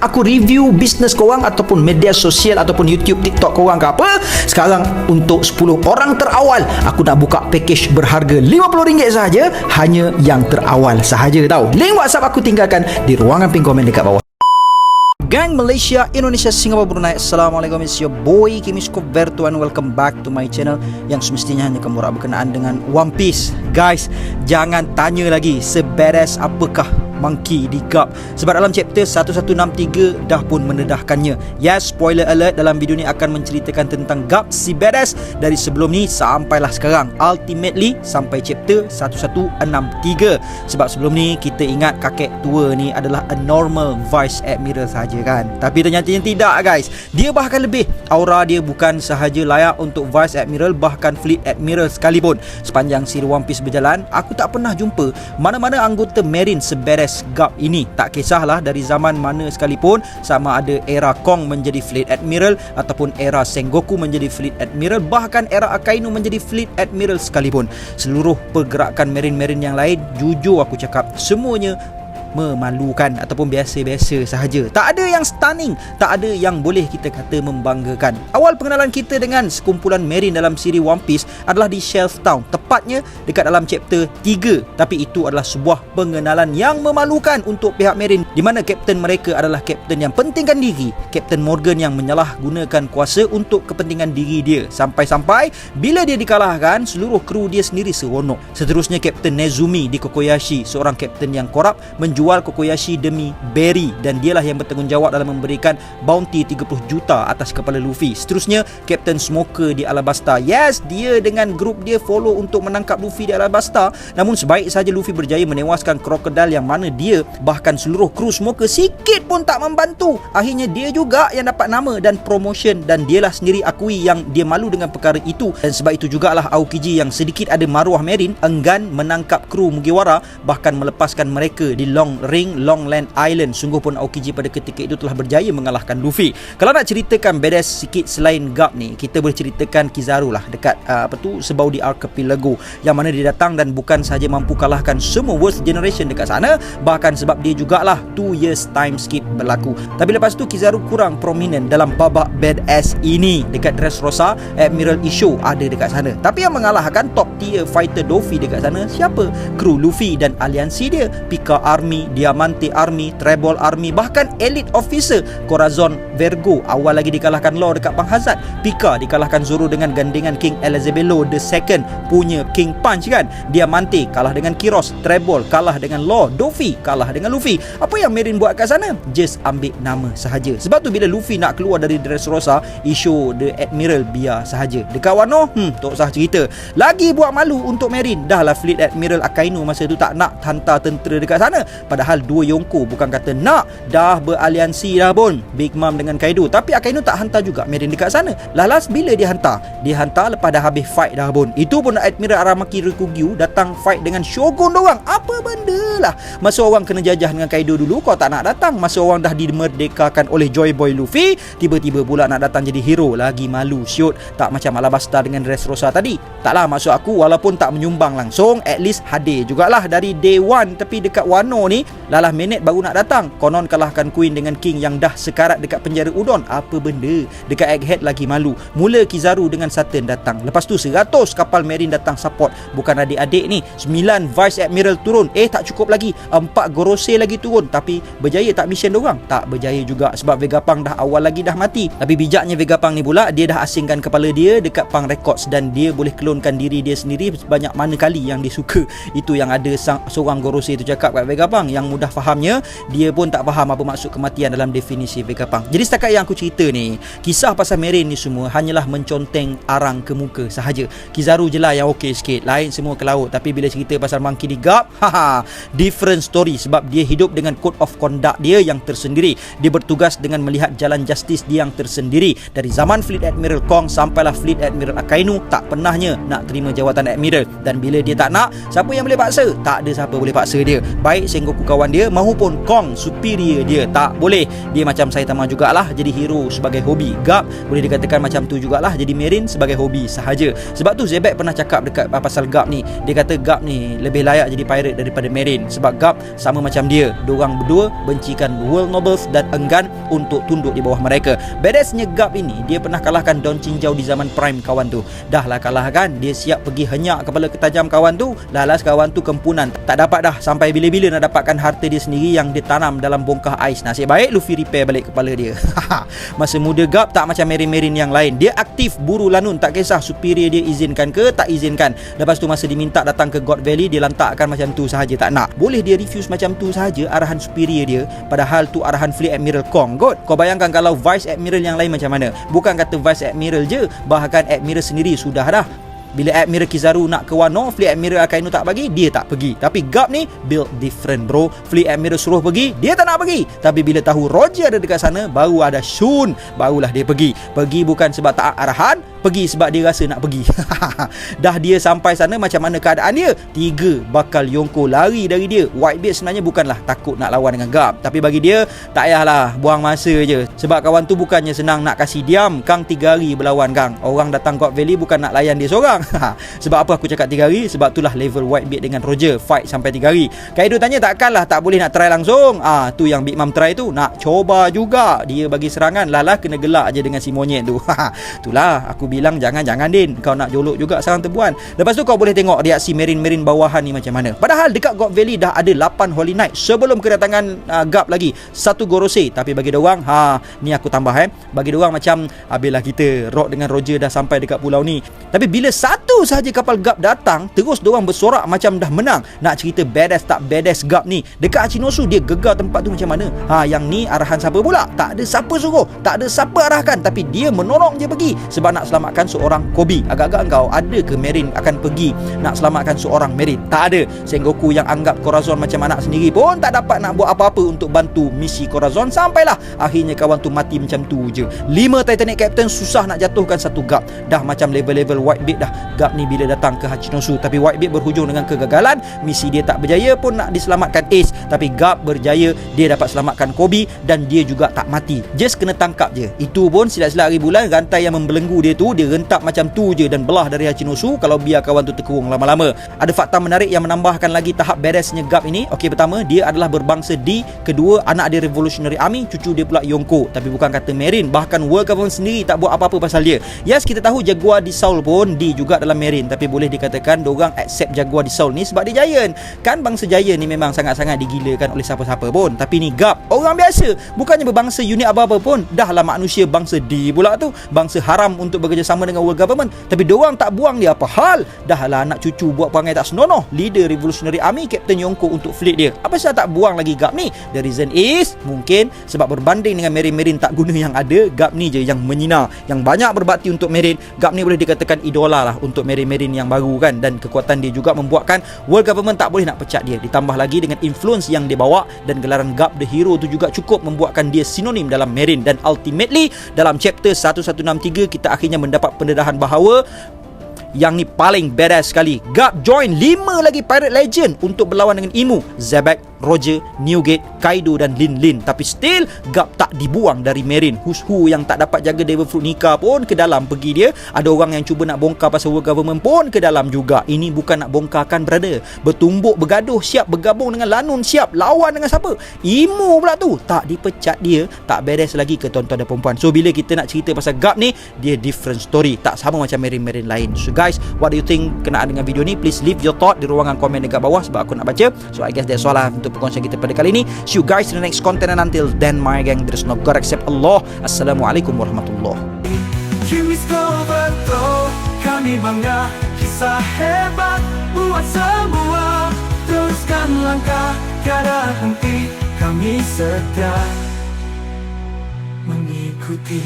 aku review bisnes korang ataupun media sosial ataupun YouTube, TikTok korang ke apa, sekarang untuk 10 orang terawal aku nak buka package berharga RM50 sahaja hanya yang terawal sahaja tau. Link WhatsApp aku tinggalkan di ruangan pin komen dekat bawah. Gang Malaysia, Indonesia, Singapura, Brunei Assalamualaikum It's your boy Kimisko Vertu And welcome back to my channel Yang semestinya hanya kemurak berkenaan dengan One Piece Guys, jangan tanya lagi Seberes apakah Monkey di Gap. Sebab dalam chapter 1163 Dah pun mendedahkannya Yes, spoiler alert Dalam video ni akan menceritakan tentang Gap si badass Dari sebelum ni sampailah sekarang. Ultimately sampai chapter 1163 Sebab sebelum ni kita ingat kakek tua ni adalah a normal Vice Admiral saja kan? Tapi ternyata tidak guys. Dia bahkan lebih. Aura dia bukan sahaja layak untuk Vice Admiral Bahkan Fleet Admiral sekalipun. Sepanjang siri One Piece berjalan Aku tak pernah jumpa Mana-mana anggota Marine seberes West Gap ini Tak kisahlah dari zaman mana sekalipun Sama ada era Kong menjadi Fleet Admiral Ataupun era Sengoku menjadi Fleet Admiral Bahkan era Akainu menjadi Fleet Admiral sekalipun Seluruh pergerakan Marine-Marine yang lain Jujur aku cakap Semuanya memalukan ataupun biasa-biasa sahaja. Tak ada yang stunning, tak ada yang boleh kita kata membanggakan. Awal pengenalan kita dengan sekumpulan Marine dalam siri One Piece adalah di Shelf Town, tepatnya dekat dalam chapter 3. Tapi itu adalah sebuah pengenalan yang memalukan untuk pihak Marine di mana kapten mereka adalah kapten yang pentingkan diri, Kapten Morgan yang menyalahgunakan kuasa untuk kepentingan diri dia. Sampai-sampai bila dia dikalahkan, seluruh kru dia sendiri seronok. Seterusnya Kapten Nezumi di Kokoyashi, seorang kapten yang korup menjual Kokoyashi demi Berry dan dialah yang bertanggungjawab dalam memberikan bounty 30 juta atas kepala Luffy. Seterusnya, Captain Smoker di Alabasta. Yes, dia dengan grup dia follow untuk menangkap Luffy di Alabasta. Namun sebaik saja Luffy berjaya menewaskan krokodil yang mana dia bahkan seluruh kru Smoker sikit pun tak membantu. Akhirnya dia juga yang dapat nama dan promotion dan dialah sendiri akui yang dia malu dengan perkara itu. Dan sebab itu jugalah Aokiji yang sedikit ada maruah Marine enggan menangkap kru Mugiwara bahkan melepaskan mereka di Long Long Ring Longland Island Sungguh pun Aokiji pada ketika itu telah berjaya mengalahkan Luffy Kalau nak ceritakan badass sikit selain Garp ni Kita boleh ceritakan Kizaru lah Dekat uh, apa tu Sebau di Archipelago Yang mana dia datang dan bukan sahaja mampu kalahkan semua Worst Generation dekat sana Bahkan sebab dia jugalah 2 years time skip berlaku Tapi lepas tu Kizaru kurang prominent dalam babak badass ini Dekat Dressrosa Admiral Isho ada dekat sana Tapi yang mengalahkan top tier fighter Doffy dekat sana Siapa? Kru Luffy dan aliansi dia Pika Army Diamante Army, Treble Army, bahkan Elite Officer Corazon Vergo awal lagi dikalahkan Law dekat Bang Hazard. Pika dikalahkan Zoro dengan gandengan King Elizabelo the second King Punch kan. Diamante kalah dengan Kiros, Treble kalah dengan Law, Doffy kalah dengan Luffy. Apa yang Marine buat kat sana? Just ambil nama sahaja. Sebab tu bila Luffy nak keluar dari Dressrosa, isu the Admiral biar sahaja. Dekat Wano, hmm, tak usah cerita. Lagi buat malu untuk Marine. Dah lah Fleet Admiral Akainu masa tu tak nak hantar tentera dekat sana. Padahal dua Yonko bukan kata nak dah beraliansi dah pun Big Mom dengan Kaido Tapi Akainu tak hantar juga Marine dekat sana Lalas bila dia hantar? Dia hantar lepas dah habis fight dah pun Itu pun Admiral Aramaki Rikugyu datang fight dengan Shogun orang Apa benda lah? Masa orang kena jajah dengan Kaido dulu kau tak nak datang. Masa orang dah dimerdekakan oleh Joy Boy Luffy Tiba-tiba pula nak datang jadi hero Lagi malu Shoot Tak macam Alabasta dengan Dressrosa tadi. Taklah maksud aku walaupun tak menyumbang langsung At least hadir jugalah dari day one Tapi dekat Wano ni. Lalah minit baru nak datang. Konon kalahkan Queen dengan King yang dah sekarat dekat penjara Udon. Apa benda? Dekat Egghead lagi malu. Mula Kizaru dengan Saturn datang. Lepas tu 100 kapal Marine datang support. Bukan adik-adik ni. 9 Vice Admiral turun. Eh tak cukup lagi. 4 Gorose lagi turun. Tapi berjaya tak mission dorang? Tak berjaya juga. Sebab Vegapunk dah awal lagi dah mati. Tapi bijaknya Vegapunk ni pula Dia dah asingkan kepala dia dekat Punk Records Dan dia boleh klonkan diri dia sendiri Banyak mana kali yang dia suka. Itu yang ada seorang Gorose tu cakap kat Vegapunk yang mudah fahamnya dia pun tak faham apa maksud kematian dalam definisi Vegapunk. Jadi setakat yang aku cerita ni, kisah pasal Merin ni semua hanyalah menconteng arang ke muka sahaja. Kizaru je lah yang okey sikit, lain semua ke laut. Tapi bila cerita pasal Monkey D. Gap, haha, different story sebab dia hidup dengan code of conduct dia yang tersendiri. Dia bertugas dengan melihat jalan justice dia yang tersendiri. Dari zaman Fleet Admiral Kong sampailah Fleet Admiral Akainu tak pernahnya nak terima jawatan Admiral. Dan bila dia tak nak, siapa yang boleh paksa? Tak ada siapa boleh paksa dia. Baik Sengoku kawan dia maupun Kong superior dia tak boleh dia macam Saitama jugalah jadi hero sebagai hobi Gap boleh dikatakan macam tu jugalah jadi Marine sebagai hobi sahaja sebab tu Zebek pernah cakap dekat uh, pasal Gap ni. Dia kata Gap ni lebih layak jadi pirate daripada Marine. Sebab Gap sama macam dia. Diorang berdua bencikan world nobles dan enggan untuk tunduk di bawah mereka. Bedasnya Gap ini dia pernah kalahkan Don Chinjau di zaman prime kawan tu. Dah lah kalahkan. Dia siap pergi henyak kepala ketajam kawan tu. Lalas kawan tu kempunan. Tak dapat dah sampai bila-bila nak dapatkan harta dia sendiri yang ditanam dalam bongkah ais. Nasib baik Luffy repair balik kepala dia. Masa muda Gap tak macam Merin-Merin yang lain. Dia aktif buru lanun. Tak kisah superior dia izinkan ke tak izinkan lepas tu masa diminta datang ke God Valley dia lantakkan macam tu sahaja tak nak. Boleh dia refuse macam tu sahaja arahan superior dia padahal tu arahan Fleet Admiral Kong. God kau bayangkan kalau Vice Admiral yang lain macam mana? Bukan kata Vice Admiral je bahkan Admiral sendiri sudah dah. Bila Admiral Kizaru nak ke Wano Fleet Admiral Akainu tak bagi Dia tak pergi. Tapi Gap ni Build different bro. Fleet Admiral suruh pergi Dia tak nak pergi. Tapi bila tahu Roger ada dekat sana Baru ada Shun Barulah dia pergi. Pergi bukan sebab tak arahan Pergi sebab dia rasa nak pergi. Dah dia sampai sana Macam mana keadaan dia? Tiga bakal Yonko lari dari dia. Whitebeard sebenarnya bukanlah Takut nak lawan dengan Gap Tapi bagi dia Tak payahlah Buang masa je. Sebab kawan tu bukannya senang Nak kasih diam. Kang tiga hari berlawan Kang Orang datang God Valley Bukan nak layan dia seorang. Sebab apa aku cakap tiga hari? Sebab itulah level Whitebeard dengan Roger Fight sampai tiga hari. Kaido tanya takkanlah Tak boleh nak try langsung? Ah tu yang Big Mom try tu. Nak coba juga. Dia bagi serangan Lalah kena gelak je dengan si monyet tu. Itulah Aku bilang jangan-jangan Din. Kau nak jolok juga sarang tebuan. Lepas tu kau boleh tengok reaksi Merin-Merin bawahan ni macam mana. Padahal dekat God Valley dah ada 8 Holy Knight Sebelum kedatangan uh, Gap lagi. Satu Gorosei Tapi bagi orang ha Ni aku tambah eh. Bagi orang macam Habislah kita. Rock dengan Roger dah sampai dekat pulau ni. Tapi bila satu sahaja kapal Gap datang Terus orang bersorak macam dah menang. Nak cerita badass tak badass Gap ni? Dekat Achinosu dia gegar tempat tu macam mana? Ha yang ni arahan siapa pula? Tak ada siapa suruh Tak ada siapa arahkan. Tapi dia menolong je pergi. Sebab nak selamatkan seorang Kobe. Agak-agak engkau Ada ke Merin akan pergi Nak selamatkan seorang Merin? Tak ada. Sengoku yang anggap Corazon macam anak sendiri pun Tak dapat nak buat apa-apa Untuk bantu misi Corazon. Sampailah. Akhirnya kawan tu mati macam tu je. Lima Titanic Captain Susah nak jatuhkan satu Gap. Dah macam level-level Whitebeard dah. Gap ni bila datang ke Hachinosu Tapi Whitebeard berhujung dengan kegagalan. Misi dia tak berjaya pun Nak diselamatkan Ace. Tapi Gap berjaya Dia dapat selamatkan Kobe Dan dia juga tak mati. Just kena tangkap je. Itu pun silap-silap hari bulan Rantai yang membelenggu dia tu Dia rentak macam tu je Dan belah dari Hachinosu Kalau biar kawan tu terkurung lama-lama. Ada fakta menarik yang menambahkan lagi Tahap beresnya Gap ini. Okey pertama Dia adalah berbangsa D. Kedua Anak dia Revolutionary Army. Cucu dia pula Yonko. Tapi bukan kata Marine Bahkan World Government sendiri Tak buat apa-apa pasal dia. Yes kita tahu Jaguar di Saul pun D juga dalam Marine Tapi boleh dikatakan Diorang accept Jaguar di Saul ni Sebab dia Giant. Kan bangsa Giant ni memang sangat-sangat digilakan oleh siapa-siapa pun. Tapi ni Gap. Orang biasa. Bukannya berbangsa unit apa-apa pun. Dah lah manusia bangsa D pula tu. Bangsa haram untuk bekerjasama dengan World Government. Tapi diorang tak buang dia apa hal? Dah lah anak cucu buat perangai tak senonoh. Leader Revolutionary Army Captain Yonko untuk fleet dia. Apa sebab tak buang lagi Gap ni? The reason is Mungkin sebab berbanding dengan Marine-Marine tak guna yang ada Gap ni je yang menyinar. Yang banyak berbakti untuk Marine Gap ni boleh dikatakan idola lah Untuk Marine-Marine yang baru kan. Dan kekuatan dia juga membuatkan World Government tak boleh nak pecat dia. Ditambah lagi dengan influence yang dia bawa Dan gelaran Gap the Hero tu juga cukup Membuatkan dia sinonim dalam Marine Dan ultimately Dalam chapter 1163 Kita akhirnya mendapat pendedahan bahawa yang ni paling badass sekali. Gap join 5 lagi Pirate Legend Untuk berlawan dengan Imu Zebek, Roger, Newgate, Kaido dan Lin Lin. Tapi still Gap tak dibuang dari Marine Who's who yang tak dapat jaga Devil Fruit pun ke dalam pergi dia. Ada orang yang cuba nak bongkar pasal world government pun ke dalam juga. Ini bukan nak bongkarkan brother. Bertumbuk bergaduh siap bergabung dengan Lanun siap Lawan dengan siapa? Imu pula tu. Tak dipecat dia Tak beres lagi ke tuan-tuan dan perempuan So bila kita nak cerita pasal Gap ni Dia different story. Tak sama macam Marine-Marine lain. So guys what do you think kenaan dengan video ni? Please leave your thought di ruangan komen dekat bawah sebab aku nak baca. So I guess that's all lah untuk perkongsian kita pada kali ni see you guys in the next content and until then my gang there's no God except Allah. Assalamualaikum warahmatullahi henti. Kami setia Mengikuti